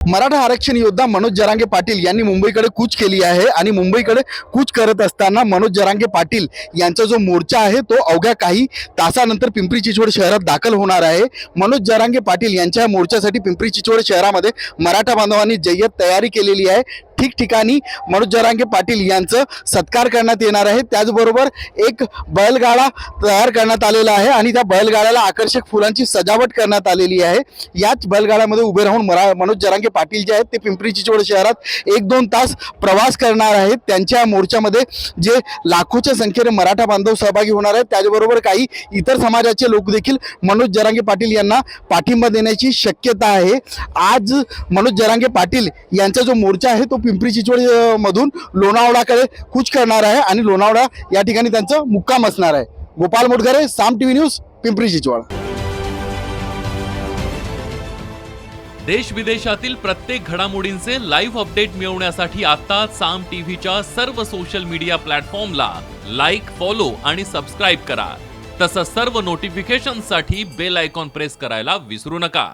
मराठा आरक्षण योद्धा मनोज जरांगे पाटील यांनी मुंबईकडे कूच केली आहे आणि मुंबईकडे कूच करत असताना मनोज जरांगे पाटील यांचा जो मोर्चा आहे तो अवघ्या काही तासानंतर पिंपरी चिंचवड शहरात दाखल होणार आहे. मनोज जरांगे पाटील यांच्या मोर्चासाठी पिंपरी चिंचवड शहरामध्ये मराठा बांधवांनी जय्यत तयारी केलेली आहे. ठिकठिकाणी मनोज जरांगे पाटील यांचं सत्कार करण्यात येणार आहे. त्याचबरोबर एक बैलगाडा तयार करण्यात आलेला आहे आणि त्या बैलगाड्याला आकर्षक फुलांची सजावट करण्यात आलेली आहे. याच बैलगाड्यामध्ये उभे राहून मरा मनोज जरांगे पाटील जे आहेत ते पिंपरी चिंचवड शहरात एक दोन तास प्रवास करणार आहेत. त्यांच्या मोर्चामध्ये जे लाखोच्या संख्येने मराठा बांधव सहभागी होणार आहेत. त्याचबरोबर काही इतर समाजाचे लोक देखील मनोज जरांगे पाटील यांना पाठिंबा देण्याची शक्यता आहे. आज मनोज जरांगे पाटील यांचा जो मोर्चा आहे तो पिंपरी चिंचवड मधून लोणावळाकडे कूच करणार आहे आणि लोणावळा या ठिकाणी त्यांचं मुक्काम असणार आहे. गोपाल मोटघरे साम टीव्ही न्यूज पिंपरी चिंचवड देश विदेशातील प्रत्येक घडामोडींचे लाईव्ह अपडेट मिळवण्यासाठी आता साम टीव्हीच्या सर्व सोशल मीडिया प्लॅटफॉर्मला लाईक फॉलो आणि सबस्क्राईब करा. तसंच सर्व नोटिफिकेशनसाठी बेल आयकॉन प्रेस करायला विसरू नका.